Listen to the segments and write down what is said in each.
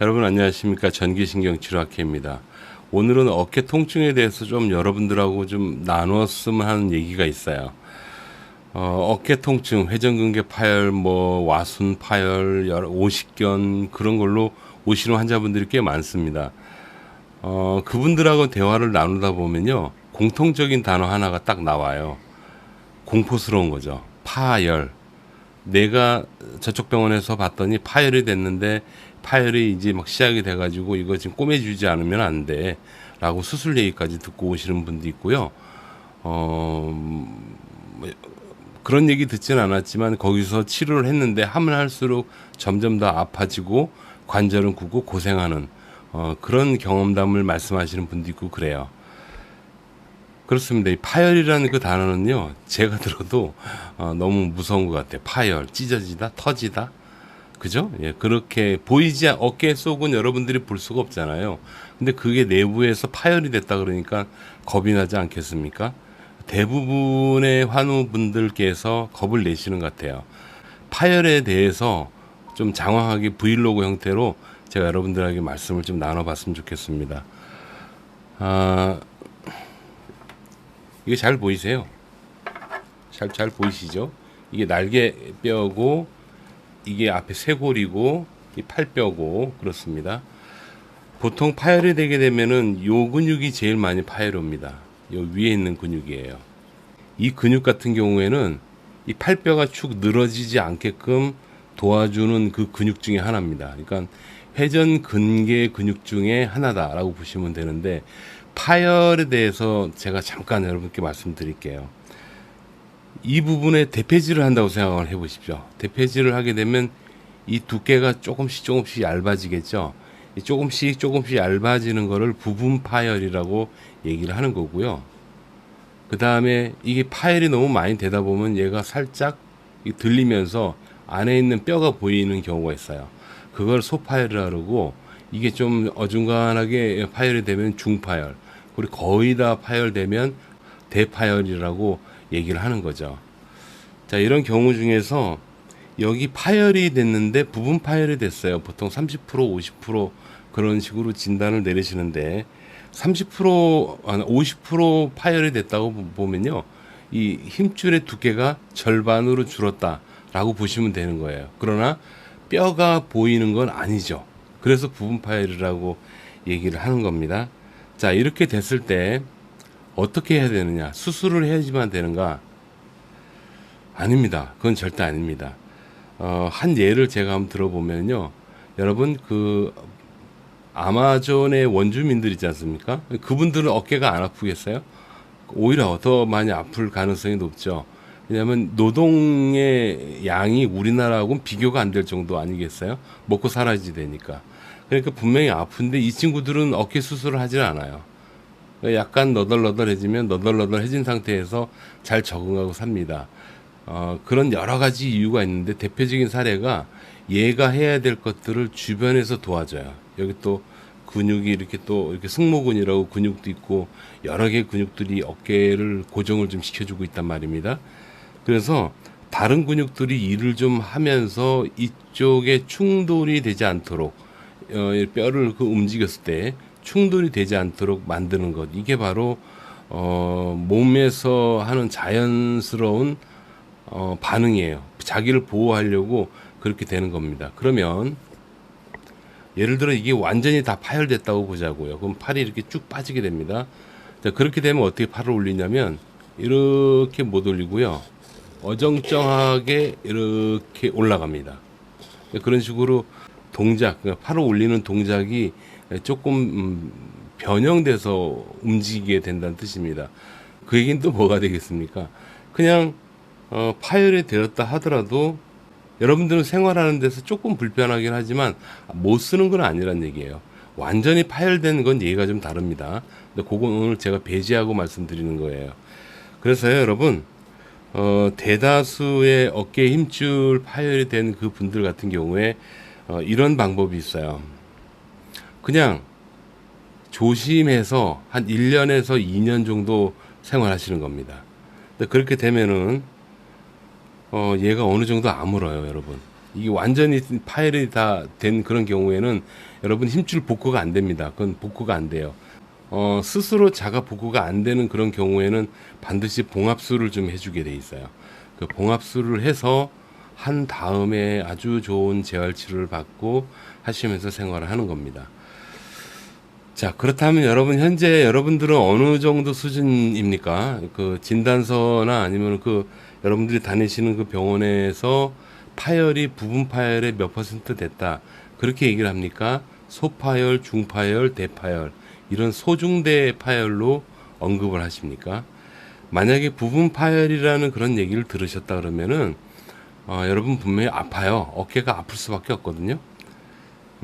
여러분 안녕하십니까 전기신경치료학회입니다. 오늘은 어깨 통증에 대해서 좀 여러분들하고 좀 나누었으면 하는 얘기가 있어요. 어, 어깨 통증, 회전근개 파열, 뭐 와순 파열, 여러- 오십견 그런 걸로 오시는 환자분들이 꽤 많습니다. 어, 그분들하고 대화를 나누다 보면요 공통적인 단어 하나가 딱 나와요. 공포스러운 거죠. 파열. 내가 저쪽 병원에서 봤더니 파열이 됐는데 파열이 이제 막 시작이 돼가지고 이거 지금 꼬매주지 않으면 안 돼. 라고 수술 얘기까지 듣고 오시는 분도 있고요. 어, 뭐, 그런 얘기 듣지는 않았지만 거기서 치료를 했는데 하면 할수록 점점 더 아파지고 관절은 굳고 고생하는 어, 그런 경험담을 말씀하시는 분도 있고 그래요. 그렇습니다. 이 파열이라는 그 단어는요, 제가 들어도 어, 너무 무서운 것 같아요. 파열, 찢어지다, 터지다. 그죠? 예, 그렇게 보이지, 않- 어깨 속은 여러분들이 볼 수가 없잖아요. 근데 그게 내부에서 파열이 됐다 그러니까 겁이 나지 않겠습니까? 대부분의 환우분들께서 겁을 내시는 것 같아요. 파열에 대해서 좀 장황하게 브이로그 형태로 제가 여러분들에게 말씀을 좀 나눠봤으면 좋겠습니다. 아, 이게 잘 보이세요? 잘, 잘 보이시죠? 이게 날개뼈고, 이게 앞에 쇄골이고, 이 팔뼈고, 그렇습니다. 보통 파열이 되게 되면은 요 근육이 제일 많이 파열이 옵니다. 요 위에 있는 근육이에요. 이 근육 같은 경우에는 이 팔뼈가 축 늘어지지 않게끔 도와주는 그 근육 중에 하나입니다. 그러니까 회전 근개 근육 중에 하나다라고 보시면 되는데 파열에 대해서 제가 잠깐 여러분께 말씀드릴게요. 이 부분에 대패질을 한다고 생각을 해보십시오. 대패질을 하게 되면 이 두께가 조금씩 조금씩 얇아지겠죠. 이 조금씩 조금씩 얇아지는 거를 부분 파열이라고 얘기를 하는 거고요. 그 다음에 이게 파열이 너무 많이 되다 보면 얘가 살짝 이 들리면서 안에 있는 뼈가 보이는 경우가 있어요. 그걸 소파열이라 그러고 이게 좀 어중간하게 파열이 되면 중파열, 그리고 거의 다 파열되면 대파열이라고 얘기를 하는 거죠. 자, 이런 경우 중에서 여기 파열이 됐는데 부분 파열이 됐어요. 보통 30% 50% 그런 식으로 진단을 내리시는데 30% 아니, 50% 파열이 됐다고 보- 보면요. 이 힘줄의 두께가 절반으로 줄었다라고 보시면 되는 거예요. 그러나 뼈가 보이는 건 아니죠. 그래서 부분 파열이라고 얘기를 하는 겁니다. 자, 이렇게 됐을 때 어떻게 해야 되느냐? 수술을 해야지만 되는가? 아닙니다. 그건 절대 아닙니다. 어, 한 예를 제가 한번 들어보면요. 여러분, 그, 아마존의 원주민들 있지 않습니까? 그분들은 어깨가 안 아프겠어요? 오히려 더 많이 아플 가능성이 높죠. 왜냐하면 노동의 양이 우리나라하고는 비교가 안 될 정도 아니겠어요? 먹고 살아야지 되니까. 그러니까 분명히 아픈데 이 친구들은 어깨 수술을 하질 않아요. 약간 너덜너덜해지면 너덜너덜해진 상태에서 잘 적응하고 삽니다. 어, 그런 여러 가지 이유가 있는데 대표적인 사례가 얘가 해야 될 것들을 주변에서 도와줘요. 여기 또 근육이 이렇게 또 이렇게 승모근이라고 근육도 있고 여러 개의 근육들이 어깨를 고정을 좀 시켜주고 있단 말입니다. 그래서 다른 근육들이 일을 좀 하면서 이쪽에 충돌이 되지 않도록 어, 이 뼈를 그 움직였을 때 충돌이 되지 않도록 만드는 것 이게 바로 어, 몸에서 하는 자연스러운 어, 반응이에요. 자기를 보호하려고 그렇게 되는 겁니다. 그러면 예를 들어 이게 완전히 다 파열됐다고 보자고요. 그럼 팔이 이렇게 쭉 빠지게 됩니다. 자, 그렇게 되면 어떻게 팔을 올리냐면 이렇게 못 올리고요. 어정쩡하게 이렇게 올라갑니다. 그런 식으로 동작, 그러니까 팔을 올리는 동작이 조금 음, 변형돼서 움직이게 된다는 뜻입니다. 그 얘기는 또 뭐가 되겠습니까? 그냥 어, 파열이 되었다 하더라도 여러분들은 생활하는 데서 조금 불편하긴 하지만 못 쓰는 건 아니란 얘기예요. 완전히 파열된 건 얘기가 좀 다릅니다. 근데 그건 오늘 제가 배제하고 말씀드리는 거예요. 그래서요, 여러분, 어, 대다수의 어깨 힘줄 파열이 된 그 분들 같은 경우에 어, 이런 방법이 있어요. 그냥 조심해서 한 1년에서 2년 정도 생활하시는 겁니다. 근데 그렇게 되면은 어, 얘가 어느 정도 아물어요, 여러분. 이게 완전히 파열이 다 된 그런 경우에는 여러분 힘줄 복구가 안 됩니다. 그건 복구가 안 돼요. 어, 스스로 자가 복구가 안 되는 그런 경우에는 반드시 봉합술을 좀 해주게 돼 있어요. 그 봉합술을 해서 한 다음에 아주 좋은 재활 치료를 받고 하시면서 생활을 하는 겁니다. 자, 그렇다면 여러분 현재 여러분들은 어느 정도 수준입니까? 그 진단서나 아니면 그 여러분들이 다니시는 그 병원에서 파열이 부분 파열의 몇 퍼센트 됐다. 그렇게 얘기를 합니까? 소파열, 중파열, 대파열 이런 소중대 파열로 언급을 하십니까? 만약에 부분 파열이라는 그런 얘기를 들으셨다 그러면은 어, 여러분 분명히 아파요. 어깨가 아플 수밖에 없거든요.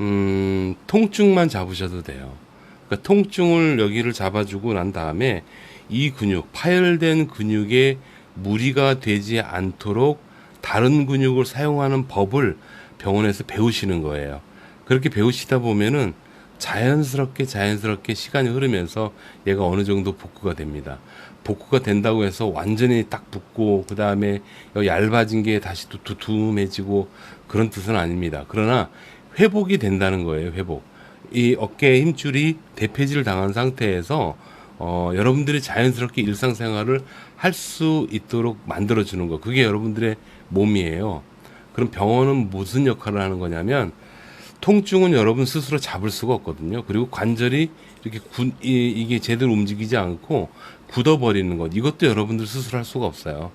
음, 통증만 잡으셔도 돼요. 그러니까 통증을 여기를 잡아주고 난 다음에 이 근육, 파열된 근육에 무리가 되지 않도록 다른 근육을 사용하는 법을 병원에서 배우시는 거예요. 그렇게 배우시다 보면은 자연스럽게 자연스럽게 시간이 흐르면서 얘가 어느 정도 복구가 됩니다. 복구가 된다고 해서 완전히 딱 붙고 그 다음에 얇아진 게 다시 또 두툼해지고 그런 뜻은 아닙니다. 그러나 회복이 된다는 거예요. 회복. 이 어깨 힘줄이 대폐질 당한 상태에서 어, 여러분들이 자연스럽게 일상생활을 할 수 있도록 만들어주는 거. 그게 여러분들의 몸이에요. 그럼 병원은 무슨 역할을 하는 거냐면 통증은 여러분 스스로 잡을 수가 없거든요. 그리고 관절이 이렇게 구, 이, 이게 제대로 움직이지 않고 굳어버리는 것. 이것도 여러분들 스스로 할 수가 없어요.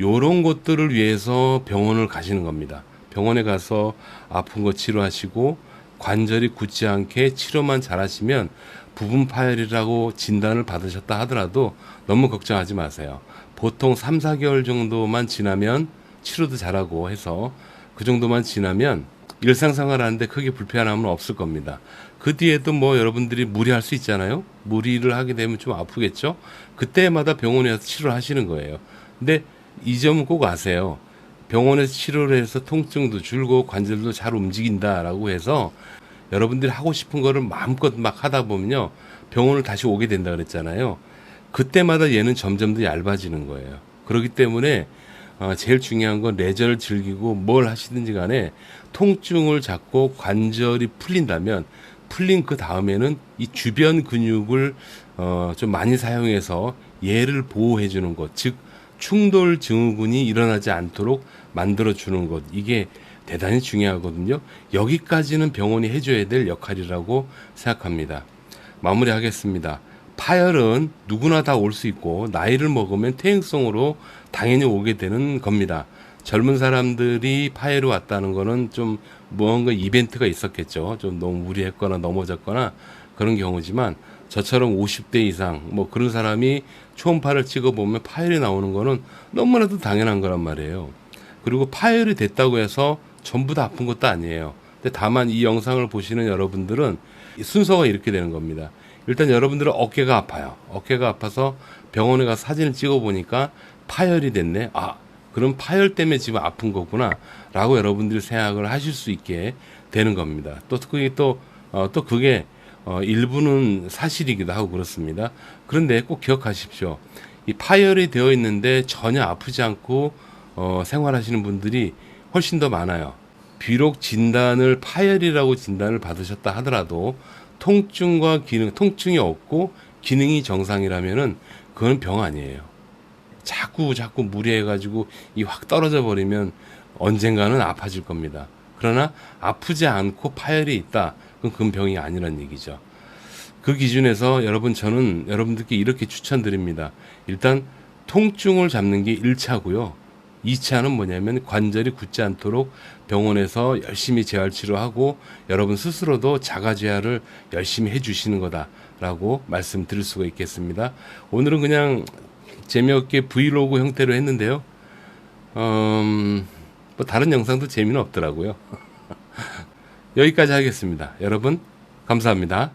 요런 것들을 위해서 병원을 가시는 겁니다. 병원에 가서 아픈 거 치료하시고 관절이 굳지 않게 치료만 잘하시면 부분 파열이라고 진단을 받으셨다 하더라도 너무 걱정하지 마세요. 보통 3, 4개월 정도만 지나면 치료도 잘하고 해서 그 정도만 지나면 일상생활 하는데 크게 불편함은 없을 겁니다. 그 뒤에도 뭐 여러분들이 무리할 수 있잖아요. 무리를 하게 되면 좀 아프겠죠. 그때마다 병원에 서 치료를 하시는 거예요. 근데 이 점은 꼭 아세요. 병원에서 치료를 해서 통증도 줄고 관절도 잘 움직인다라고 해서 여러분들이 하고 싶은 거를 마음껏 막 하다 보면요. 병원을 다시 오게 된다 그랬잖아요. 그때마다 얘는 점점 더 얇아지는 거예요. 그렇기 때문에 어, 제일 중요한 건 레저를 즐기고 뭘 하시든지 간에 통증을 잡고 관절이 풀린다면 풀린 그 다음에는 이 주변 근육을 어, 좀 많이 사용해서 얘를 보호해 주는 것, 즉 충돌 증후군이 일어나지 않도록 만들어 주는 것 이게 대단히 중요하거든요. 여기까지는 병원이 해줘야 될 역할이라고 생각합니다. 마무리하겠습니다. 파열은 누구나 다 올 수 있고 나이를 먹으면 퇴행성으로 당연히 오게 되는 겁니다. 젊은 사람들이 파열이 왔다는 거는 좀 무언가 이벤트가 있었겠죠. 좀 너무 무리했거나 넘어졌거나 그런 경우지만 저처럼 50대 이상 뭐 그런 사람이 초음파를 찍어보면 파열이 나오는 거는 너무나도 당연한 거란 말이에요. 그리고 파열이 됐다고 해서 전부 다 아픈 것도 아니에요. 근데 다만 이 영상을 보시는 여러분들은 순서가 이렇게 되는 겁니다. 일단 여러분들은 어깨가 아파요. 어깨가 아파서 병원에 가서 사진을 찍어 보니까 파열이 됐네. 아, 그럼 파열 때문에 지금 아픈 거구나. 라고 여러분들이 생각을 하실 수 있게 되는 겁니다. 또 그게 또, 어, 또 그게 어, 일부는 사실이기도 하고 그렇습니다. 그런데 꼭 기억하십시오. 이 파열이 되어 있는데 전혀 아프지 않고 어, 생활하시는 분들이 훨씬 더 많아요. 비록 진단을 파열이라고 진단을 받으셨다 하더라도 통증과 기능, 통증이 없고 기능이 정상이라면은 그건 병 아니에요. 자꾸 자꾸 무리해가지고 이 확 떨어져 버리면 언젠가는 아파질 겁니다. 그러나 아프지 않고 파열이 있다. 그건 병이 아니란 얘기죠. 그 기준에서 여러분 저는 여러분들께 이렇게 추천드립니다. 일단 통증을 잡는 게 1차고요. 2차는 뭐냐면 관절이 굳지 않도록 병원에서 열심히 재활 치료하고 여러분 스스로도 자가 재활을 열심히 해 주시는 거다라고 말씀드릴 수가 있겠습니다. 오늘은 그냥 재미없게 브이로그 형태로 했는데요. 음, 뭐 다른 영상도 재미는 없더라고요. 여기까지 하겠습니다. 여러분 감사합니다.